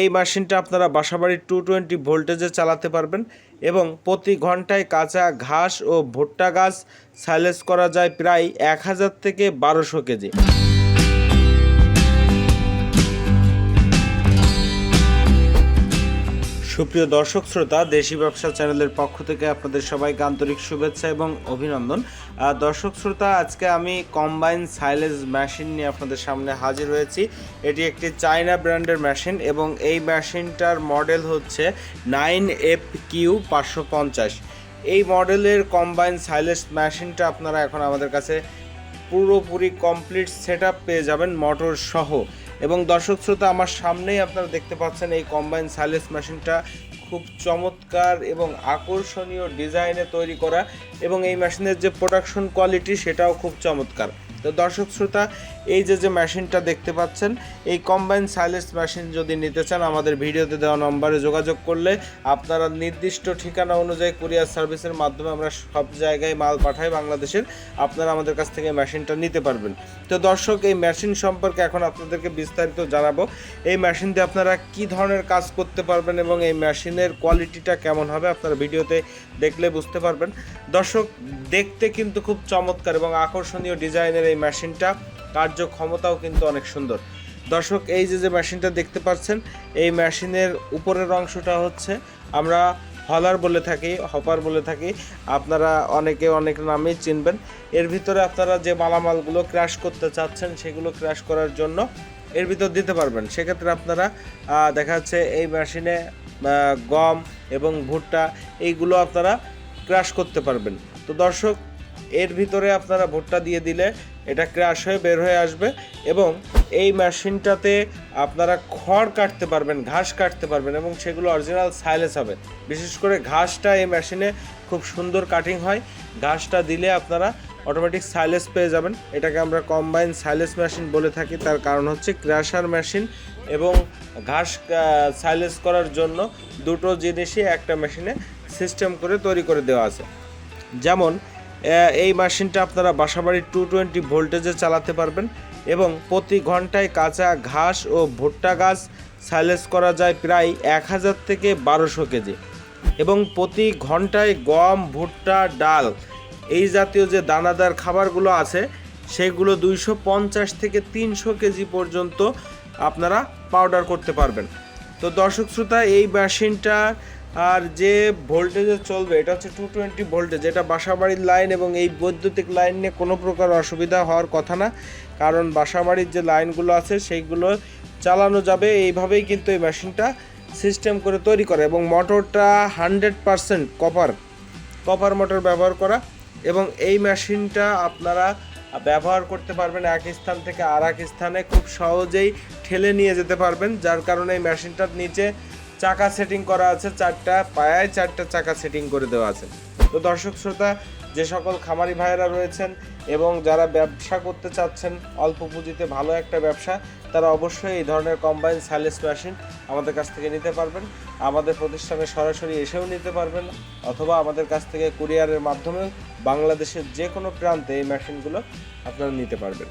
এই মেশিনটা আপনারা বাসাবাড়ির টু টোয়েন্টি ভোল্টেজে চালাতে পারবেন এবং প্রতি ঘন্টায় কাঁচা ঘাস ও ভুট্টা গাছ সাইলেজ করা যায় প্রায় এক হাজার থেকে বারোশো কেজি। সুপ্রিয় দর্শক, শ্রোতা, দেশি ব্যবসা চ্যানেলের পক্ষ থেকে আপনাদের সবাইকে আন্তরিক শুভেচ্ছা এবং অভিনন্দন। দর্শক, শ্রোতা, আজকে আমি কম্বাইন সাইলেজ মেশিন নিয়ে আপনাদের সামনে হাজির হয়েছি। এটি একটি চায়না ব্র্যান্ডের মেশিন এবং এই মেশিনটার মডেল হচ্ছে নাইন এফ কিউ পাঁচশো পঞ্চাশ। এই মডেলের কম্বাইন সাইলেজ মেশিনটা আপনারা এখন আমাদের কাছে পুরোপুরি কমপ্লিট সেট পেয়ে যাবেন মোটর সহ এবং দর্শক শ্রোতা, আমার সামনেই আপনারা দেখতে পাচ্ছেন এই কম্বাইন সাইলেস মেশিনটা খুব চমৎকার এবং আকর্ষণীয় ডিজাইনে তৈরি করা এবং এই মেশিনের যে প্রোডাকশন কোয়ালিটি সেটাও খুব চমৎকার। তো দর্শক শ্রোতা, এই যে যে মেশিনটা দেখতে পাচ্ছেন, এই কম্বাইন সাইলেন্স মেশিন যদি নিতে চান, আমাদের ভিডিওতে দেওয়া নম্বরে যোগাযোগ করলে আপনারা নির্দিষ্ট ঠিকানা অনুযায়ী কুরিয়ার সার্ভিসের মাধ্যমে আমরা সব জায়গায় মাল পাঠাই বাংলাদেশের। আপনারা আমাদের কাছ থেকে মেশিনটা নিতে পারবেন। তো দর্শক, এই মেশিন সম্পর্কে এখন আপনাদেরকে বিস্তারিত জানাব। এই মেশিন দিয়ে আপনারা কি ধরনের কাজ করতে পারবেন এবং এই মেশিনের কোয়ালিটিটা কেমন হবে আপনারা ভিডিওতে দেখলে বুঝতে পারবেন। দর্শক, দেখতে কিন্তু খুব চমৎকার এবং আকর্ষণীয় ডিজাইনের এই মেশিনটা, কার্যক্ষমতাও কিন্তু অনেক সুন্দর। দর্শক, এই যে যে মেশিনটা দেখতে পাচ্ছেন, এই মেশিনের উপরের অংশটা হচ্ছে আমরা হলার বলে থাকি, হপার বলে থাকি। আপনারা অনেকে অনেক নামেই চিনবেন। এর ভিতরে আপনারা যে মালামালগুলো ক্র্যাশ করতে চাচ্ছেন, সেগুলো ক্র্যাশ করার জন্য এর ভিতর দিতে পারবেন। সেক্ষেত্রে আপনারা দেখা যাচ্ছে এই মেশিনে গম এবং ভুট্টা এইগুলো আপনারা ক্রাশ করতে পারবেন। তো দর্শক, এর ভিতরে আপনারা ভুট্টা দিয়ে দিলে এটা ক্র্যাশ হয়ে বের হয়ে আসবে এবং এই মেশিনটাতে আপনারা খড় কাটতে পারবেন, ঘাস কাটতে পারবেন এবং সেগুলো অরিজিনাল সাইলেস হবে। বিশেষ করে ঘাসটা এই মেশিনে খুব সুন্দর কাটিং হয়। ঘাসটা দিলে আপনারা অটোমেটিক সাইলেস পেয়ে যাবেন। এটাকে আমরা কম্বাইন সাইলেস মেশিন বলে থাকি, তার কারণ হচ্ছে ক্র্যাশার মেশিন এবং ঘাস সাইলেস করার জন্য দুটো জিনিসই একটা মেশিনে সিস্টেম করে তৈরি করে দেওয়া আছে। যেমন এই মেশিনটা আপনারা বাসাবাড়ির টু টোয়েন্টি ভোল্টেজে চালাতে পারবেন এবং প্রতি ঘন্টায় কাঁচা ঘাস ও ভুট্টা গাছ সাইলেজ করা যায় প্রায় এক হাজার থেকে বারোশো কেজি। এবং প্রতি ঘন্টায় গম, ভুট্টা, ডাল এই জাতীয় যে দানাদার খাবারগুলো আছে, সেগুলো দুইশো পঞ্চাশ থেকে তিনশো কেজি পর্যন্ত আপনারা পাউডার করতে পারবেন। তো দর্শক শ্রোতা, এই মেশিনটা আর যে ভোল্টেজে চলবে, এটা হচ্ছে টু টোয়েন্টি ভোল্টেজ এটা বাসাবাড়ির লাইন এবং এই বৈদ্যুতিক লাইন নিয়ে কোনো প্রকার অসুবিধা হওয়ার কথা না। কারণ বাসাবাড়ির যে লাইনগুলো আছে, সেইগুলো চালানো যাবে। এইভাবেই কিন্তু এই মেশিনটা সিস্টেম করে তৈরি করে এবং মোটরটা hundred percent copper copper motor ব্যবহার করা এবং এই মেশিনটা আপনারা ব্যবহার করতে পারবেন এক স্থান থেকে আর এক স্থানে। খুব সহজেই ঠেলে নিয়ে যেতে পারবেন, যার কারণে এই মেশিনটার নিচে চাকা সেটিং করা আছে, চারটা পায়ায় চারটা চাকা সেটিং করে দেওয়া আছে। তো দর্শক শ্রোতা, যে সকল খামারি ভাইয়েরা রয়েছেন এবং যারা ব্যবসা করতে চাচ্ছেন, অল্প পুঁজিতে ভালো একটা ব্যবসা, তারা অবশ্যই এই ধরনের কম্বাইন সাইলেস মেশিন আমাদের কাছ থেকে নিতে পারবেন। আমাদের প্রতিষ্ঠানে সরাসরি এসেও নিতে পারবেন, অথবা আমাদের কাছ থেকে কুরিয়ারের মাধ্যমে বাংলাদেশের যে কোনো প্রান্তে এই মেশিনগুলো আপনারা নিতে পারবেন।